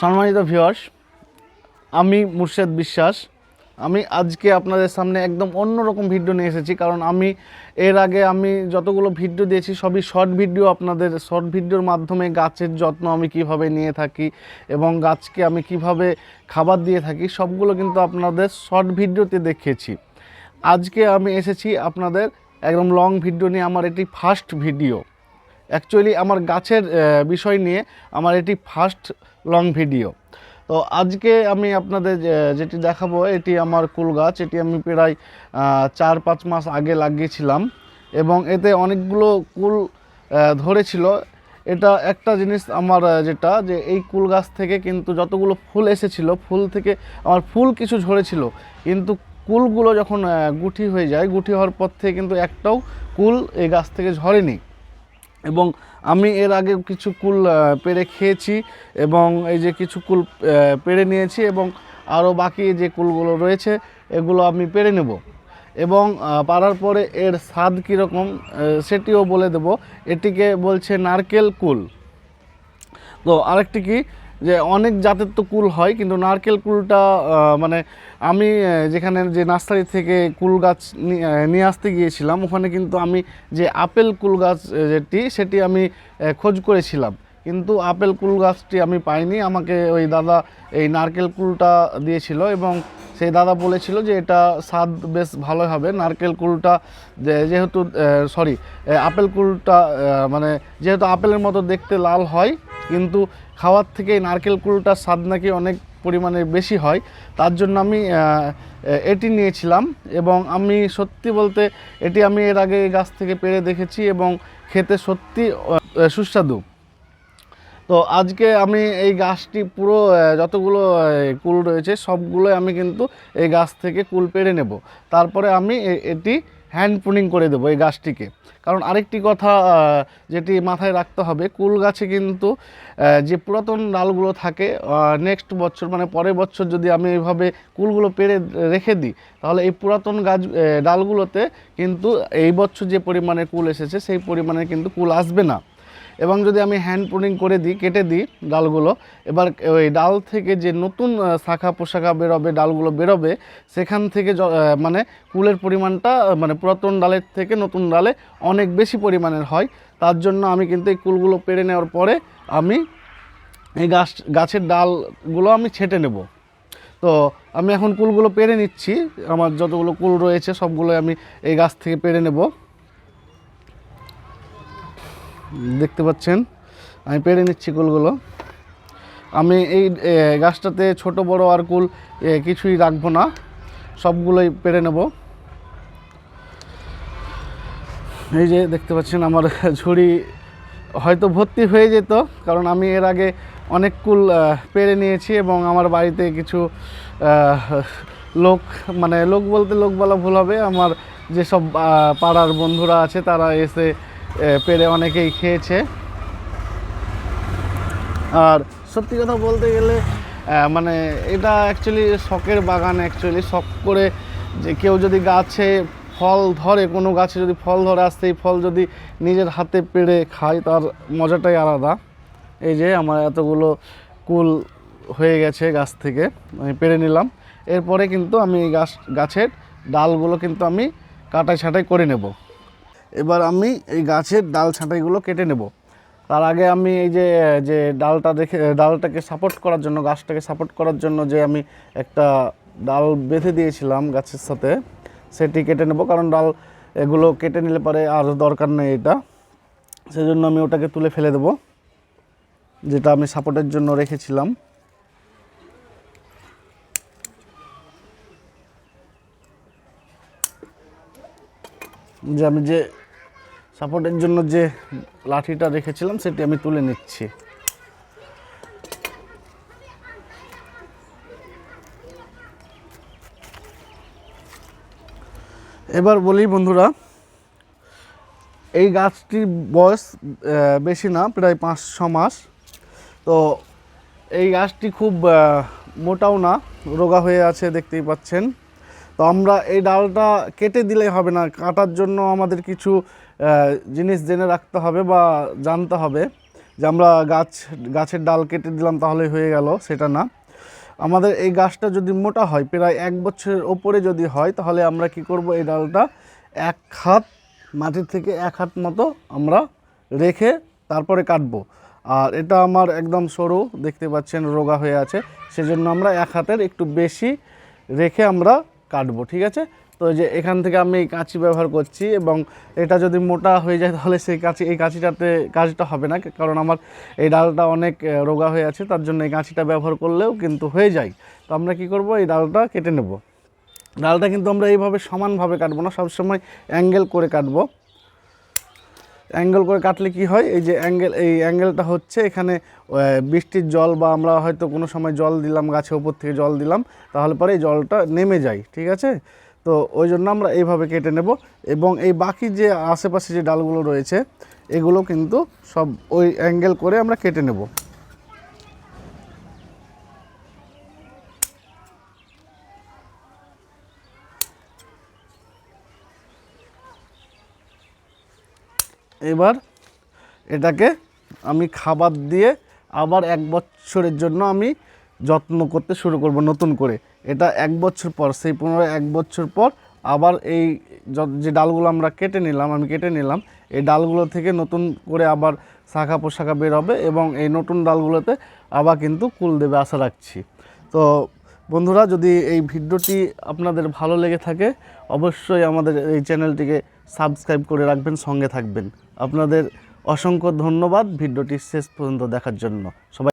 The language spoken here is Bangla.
সম্মানিত ভিউয়ার্স আমি মুর্শেদ বিশ্বাস। আমি আজকে আপনাদের সামনে একদম অন্যরকম ভিডিও নিয়ে এসেছি, কারণ আমি এর আগে আমি যতগুলো ভিডিও দিয়েছি, সবই শর্ট ভিডিও আপনাদের শর্ট ভিডিওর মাধ্যমে গাছের যত্ন আমি কীভাবে নিয়ে থাকি এবং গাছকে আমি কীভাবে খাবার দিয়ে থাকি, সবগুলো কিন্তু আপনাদের শর্ট ভিডিওতে দেখিয়েছি আজকে আমি এসেছি আপনাদের একদম লং ভিডিও নিয়ে, আমার এটি ফার্স্ট ভিডিও অ্যাকচুয়ালি আমার গাছের বিষয় নিয়ে আমার এটি ফার্স্ট লং ভিডিও তো আজকে আমি আপনাদের যেটি দেখাবো, এটি আমার কুল গাছ। এটি আমি প্রায় চার পাঁচ মাস আগে লাগিয়েছিলাম এবং এতে অনেকগুলো কুল ধরেছিল। এটা একটা জিনিস আমার যেটা, যে এই কুল গাছ থেকে কিন্তু যতগুলো ফুল এসেছিল, ফুল থেকে আমার ফুল কিছু ঝরেছিল। কিন্তু কুলগুলো যখন গুটি হয়ে যায় গুটি হওয়ার পর থেকে কিন্তু একটাও কুল এই গাছ থেকে ঝরেনি। এবং আমি এর আগে কিছু কুল পেরে খেয়েছি এবং এই যে কিছু কুল পেরে নিয়েছি এবং আরও বাকি যে কুলগুলো রয়েছে, এগুলো আমি পেরে নেব। এবং পারার পরে এর স্বাদ কীরকম সেটিও বলে দেব। এটিকে বলছে নারকেল কুল। তো আরেকটি কি? যে অনেক জাতের তো কুল হয়, কিন্তু নারকেল কুলটা মানে আমি যেখানে যে নার্সারি থেকে কুল গাছ নিয়ে আসতে গিয়েছিলাম, ওখানে কিন্তু আমি যে আপেল কুল গাছ যেটি, সেটি আমি খোঁজ করেছিলাম। কিন্তু আপেল কুল গাছটি আমি পাইনি, আমাকে ওই দাদা এই নারকেল কুলটা দিয়েছিল এবং সেই দাদা বলেছিল যে এটা স্বাদ বেশ ভালো হবে। নারকেল কুলটা যেহেতু সরি আপেল কুলটা মানে যেহেতু আপেলের মতো দেখতে লাল হয়, কিন্তু খাওয়ার থেকে নারকেল কুলটার স্বাদ নাকি অনেক পরিমাণে বেশি হয়। তার জন্য আমি এটি নিয়েছিলাম এবং আমি সত্যি বলতে এটি আমি এর আগে গাছ থেকে পেরে দেখেছি এবং খেতে সত্যি সুস্বাদু। তো আজকে আমি এই গাছটি পুরো যতগুলো কুল রয়েছে, সবগুলোই আমি কিন্তু এই গাছ থেকে কুল পেড়ে নেব। তারপরে আমি এটি হ্যান্ড পুনিং করে দেবো এই গাছটিকে। কারণ আরেকটি কথা যেটি মাথায় রাখতে হবে, কুল গাছে কিন্তু যে পুরাতন ডালগুলো থাকে নেক্সট বছর মানে পরের বছর যদি আমি এইভাবে কুলগুলো পেরে রেখে দিই, তাহলে এই পুরাতন গাছ ডালগুলোতে কিন্তু এই বছর যে পরিমাণে কুল এসেছে, সেই পরিমাণে কিন্তু কুল আসবে না। এবং যদি আমি হ্যান্ড প্রুনিং করে দিই, কেটে দিই ডালগুলো, এবার ওই ডাল থেকে যে নতুন শাখা পোশাখা বেরোবে, ডালগুলো বেরোবে, সেখান থেকে মানে কুলের পরিমাণটা মানে পুরাতন ডালের থেকে নতুন ডালে অনেক বেশি পরিমাণের হয়। তার জন্য আমি কিন্তু এই কুলগুলো পেরে নেওয়ার পরে আমি এই গাছ, গাছের ডালগুলো আমি ছেটে নেব। তো আমি এখন কুলগুলো পেরে নিচ্ছি। আমার যতগুলো কুল রয়েছে সবগুলো আমি এই গাছ থেকে পেরে নেব। দেখতে পাচ্ছেন। আমি পেরে নিচ্ছি কুলগুলো। আমি এই গাছটাতে ছোট, বড় আর কুল কিছুই রাখব না। সবগুলোই পেরে নেব। এই যে দেখতে পাচ্ছেন আমার ঝুড়ি হয়তো ভর্তি হয়ে যেত, কারণ আমি এর আগে অনেক কুল পেরে নিয়েছি এবং আমার বাড়িতে কিছু লোক মানে লোক বলতে লোক বলা ভুল হবে। আমার যেসব পাড়ার বন্ধুরা আছে তারা এসে পেরে অনেকেই খেয়েছে। আর সত্যি কথা বলতে গেলে মানে এটা অ্যাকচুয়ালি শখের বাগান অ্যাকচুয়ালি শখ করে যে কেউ যদি গাছে ফল ধরে, কোনো গাছে যদি ফল ধরে আসতে এই ফল যদি নিজের হাতে পেড়ে খায়, তার মজাটাই আলাদা। এই যে আমার এতগুলো কুল হয়ে গেছে গাছ থেকে, আমি পেড়ে নিলাম। এরপরে কিন্তু আমি গাছ, গাছের ডালগুলো কিন্তু আমি কাটাই ছাঁটাই করে নেব। এবার আমি এই গাছের ডাল ছাঁটাইগুলো কেটে নেব। তার আগে আমি এই যে যে ডালটা দেখে, ডালটাকে সাপোর্ট করার জন্য, গাছটাকে সাপোর্ট করার জন্য যে আমি একটা ডাল বেঁধে দিয়েছিলাম গাছের সাথে, সেটি কেটে নেব। কারণ ডাল এগুলো কেটে নিলে পরে আর দরকার নেই এটা। সেজন্য আমি ওটাকে তুলে ফেলে দেব, যেটা আমি সাপোর্টের জন্য রেখেছিলাম। যে আমি যে সাপোর্টের জন্য যে লাঠিটা রেখেছিলাম, সেটি আমি তুলে নিচ্ছি। এবার বলি বন্ধুরা, এই গাছটির বয়স বেশি না, প্রায় পাঁচ, ছ মাস। তো এই গাছটি খুব মোটাও না, রোগা হয়ে আছে, দেখতেই পাচ্ছেন। তো আমরা এই ডালটা কেটে দিলেই হবে না, কাটার জন্য আমাদের কিছু জিনিস জেনে রাখতে হবে বা জানতে হবে যে আমরা গাছ, গাছের ডাল কেটে দিলাম তাহলে হয়ে গেল, সেটা না। আমাদের এই গাছটা যদি মোটা হয়, প্রায় এক বছরের ওপরে যদি হয়, তাহলে আমরা কি করব? এই ডালটা এক হাত, মাটির থেকে এক হাত মতো আমরা রেখে তারপরে কাটবো। আর এটা আমার একদম সরু, দেখতে পাচ্ছেন রোগা হয়ে আছে, সেজন্য আমরা এক হাতের একটু বেশি রেখে আমরা কাটবো, ঠিক আছে? তো যে এখান থেকে আমি এই কাঁচি ব্যবহার করছি এবং এটা যদি মোটা হয়ে যায় তাহলে সেই কাঁচি, এই কাঁচিটাতে কাজটা হবে না, কারণ আমার এই ডালটা অনেক রোগা হয়ে আছে, তার জন্য এই কাঁচিটা ব্যবহার করলেও কিন্তু হয়ে যায়। তো আমরা কি করব? এই ডালটা কেটে নেব। ডালটা কিন্তু আমরা এইভাবে সমানভাবে কাটবো না, সবসময় অ্যাঙ্গেল করে কাটবো। অ্যাঙ্গেল করে কাটলে কি হয়? এই যে অ্যাঙ্গেল, এই অ্যাঙ্গেলটা হচ্ছে এখানে বৃষ্টির জল বা আমরা হয়তো কোনো সময় জল দিলাম গাছের ওপর থেকে জল দিলাম, তাহলে পরে এই জলটা নেমে যায়, ঠিক আছে? তো ওই জন্য আমরা এইভাবে কেটে নেব এবং এই বাকি যে আশেপাশে যে ডালগুলো রয়েছে, এগুলো কিন্তু সব ওই অ্যাঙ্গেল করে আমরা কেটে নেব। এবার এটাকে আমি খাবার দিয়ে আবার এক বছরের জন্য আমি যত্ন করতে শুরু করব নতুন করে। এটা এক বছর পর, সেই পুনরায় এক বছর পর আবার এই য- ডালগুলো আমরা কেটে নিলাম, আমি কেটে নিলাম, এই ডালগুলো থেকে নতুন করে আবার শাখা পোশাখা বের হবে এবং এই নতুন ডালগুলোতে আবার কিন্তু কুল দেবে আশা রাখছি। তো বন্ধুরা, যদি এই ভিডিওটি আপনাদের ভালো লেগে থাকে, অবশ্যই আমাদের এই চ্যানেলটিকে সাবস্ক্রাইব করে রাখবেন, সঙ্গে থাকবেন। আপনাদের অসংখ্য ধন্যবাদ ভিডিওটি শেষ পর্যন্ত দেখার জন্য। সবাই